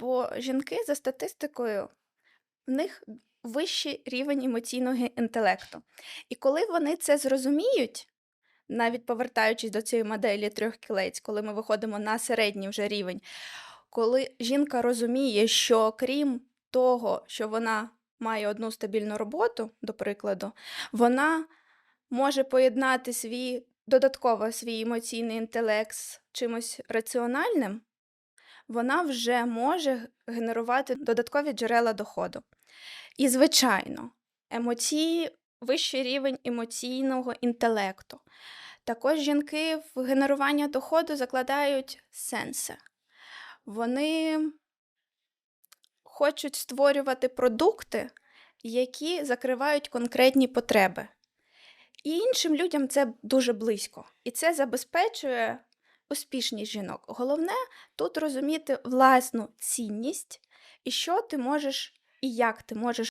бо жінки за статистикою, в них вищий рівень емоційного інтелекту. І коли вони це зрозуміють, навіть повертаючись до цієї моделі трьох кілець, коли ми виходимо на середній вже рівень, коли жінка розуміє, що крім того, що вона має одну стабільну роботу, до прикладу, вона може поєднати свій додатково свій емоційний інтелект з чимось раціональним, вона вже може генерувати додаткові джерела доходу. І, звичайно, емоції, вищий рівень емоційного інтелекту. Також жінки в генерування доходу закладають сенси. Вони хочуть створювати продукти, які закривають конкретні потреби. І іншим людям це дуже близько. І це забезпечує успішність жінок. Головне тут розуміти власну цінність і що ти можеш, і як ти можеш